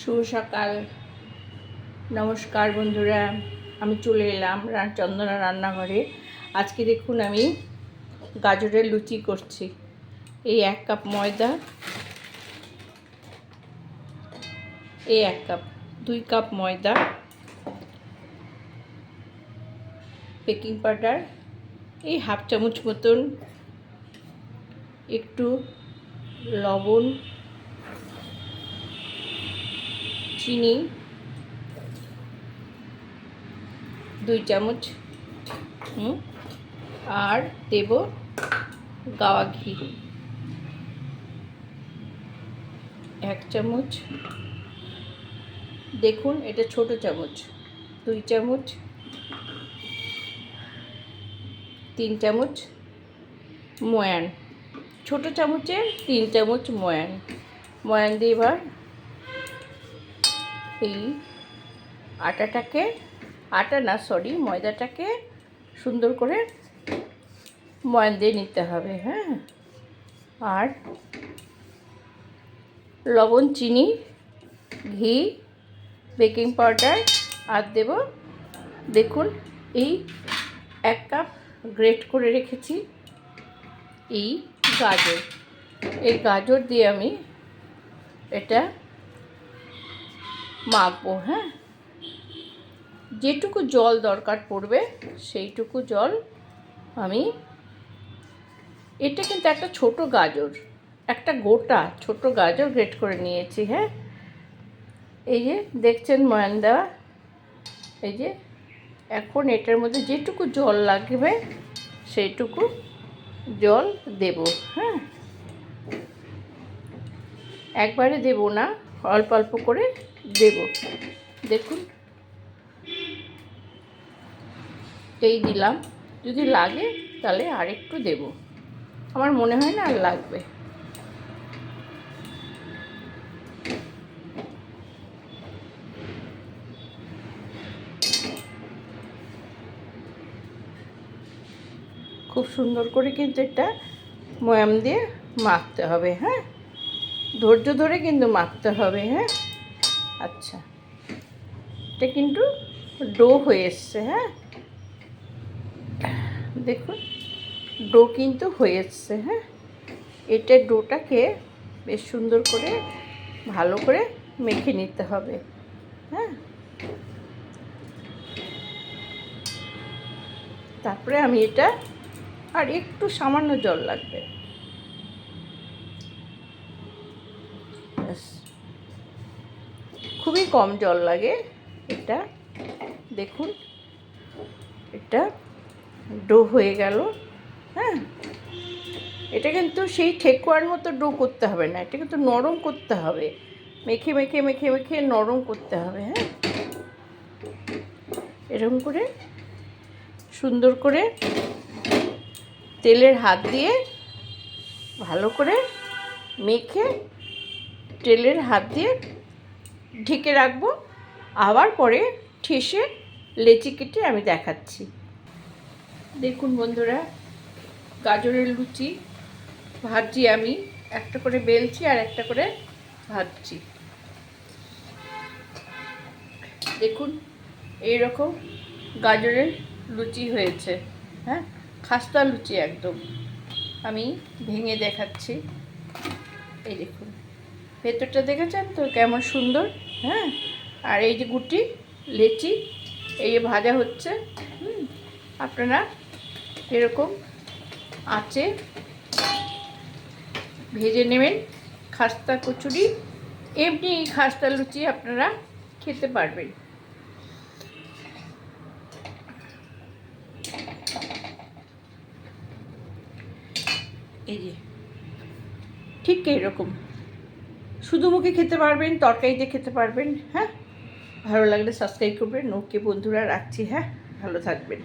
শুভ সকাল। নমস্কার বন্ধুরা, আমি চলে এলাম চন্দনা রান্নাঘরে। আজকে দেখুন আমি গাজরের লুচি করছি। এই এক কাপ ময়দা, এই এক কাপ, দুই কাপ ময়দা, বেকিং পাউডার, এই হাফ চামচ মতন একটু লবণ চিনি, দুই চামচ আর দেব গাওয়া ঘি। এক চামচ। দেখুন, এটা ছোট চামচ। দুই চামচ। তিন চামচ ময়ান। ছোট চামচে তিন চামচ ময়ান। ময়ান দিয়ে এবার এই আটাটাকে, আটা না সরি ময়দাটাকে সুন্দর করে ময়ান দিয়ে নিতে হবে হ্যাঁ? আর লবণ, চিনি, ঘি বেকিং পাউডার আর দেব, দেখুন, এই এক কাপ গ্রেট করে রেখেছি এই গাজর। এই গাজর দিয়ে আমি এটা মাখবো হ্যাঁ? যেটুকু জল দরকার পড়বে, সেইটুকু জল আমি, এটা কিন্তু একটা ছোট গাজর, একটা গোটা ছোট গাজর গ্রেট করে নিয়েছি হ্যাঁ? এই যে, দেখছেন ময়ান দেওয়া এই যে, এখন এটার মধ্যে যেটুকু জল লাগবে, সেইটুকু জল দেব হ্যাঁ? একবারে দেব না। অল্প অল্প করে দেব। দেখুন। এই দিলাম। যদি লাগে তাহলে আরেকটু দেব। আমার মনে হয় না আর লাগবে। খুব সুন্দর করে কিন্তু এটা ময়াম দিয়ে মাখতে হবে হ্যাঁ? ধৈর্য ধরে কিন্তু মাখতে হবে হ্যাঁ? আচ্ছা। এটা কিন্তু ডো হয়ে এসছে হ্যাঁ? দেখুন, ডো কিন্তু হয়ে এসছে হ্যাঁ? এটা ডোটাকে বেশ সুন্দর করে ভালো করে মেখে নিতে হবে হ্যাঁ? তারপরে আমি এটা আর একটু সামান্য জল লাগবে। ব্যাস। খুবই কম জল লাগে। এটা, দেখুন, এটা ডো হয়ে গেল হ্যাঁ? এটা কিন্তু সেই ঠেকুয়ার মতো ডো করতে হবে না, এটা কিন্তু নরম করতে হবে। মেখে মেখে মেখে মেখে নরম করতে হবে হ্যাঁ? এরকম করে সুন্দর করে তেলের হাত দিয়ে ভালো করে মেখে তেলের হাত দিয়ে ঢেকে রাখব। আবার পরে ঠেসে লেচি কেটে আমি দেখাচ্ছি। দেখুন বন্ধুরা, গাজরের লুচি ভাজছি আমি একটা করে বেলছি আর একটা করে ভাজছি। দেখুন, এইরকম গাজরের লুচি হয়েছে হ্যাঁ? খাস্তা লুচি একদম। আমি ভেঙে দেখাচ্ছি। এই দেখুন। ভেতরটা দেখেছেন তো? কেমন সুন্দর হ্যাঁ? আর এই যে গুটি, লেচি, এই যে ভাজা হচ্ছে আপনারা এরকম আঁচে ভেজে নেবেন। খাস্তা কচুরি, এমনি খাস্তা লুচি আপনারা খেতে পারবেন। এই যে, ঠিক এরকম শুধু মুখে খেতে পারবেন, তরকারিতে খেতে পারবেন হ্যাঁ? ভালো লাগলে সাবস্ক্রাইব করবেন। ওকে বন্ধুরা, রাখছি হ্যাঁ? ভালো থাকবেন।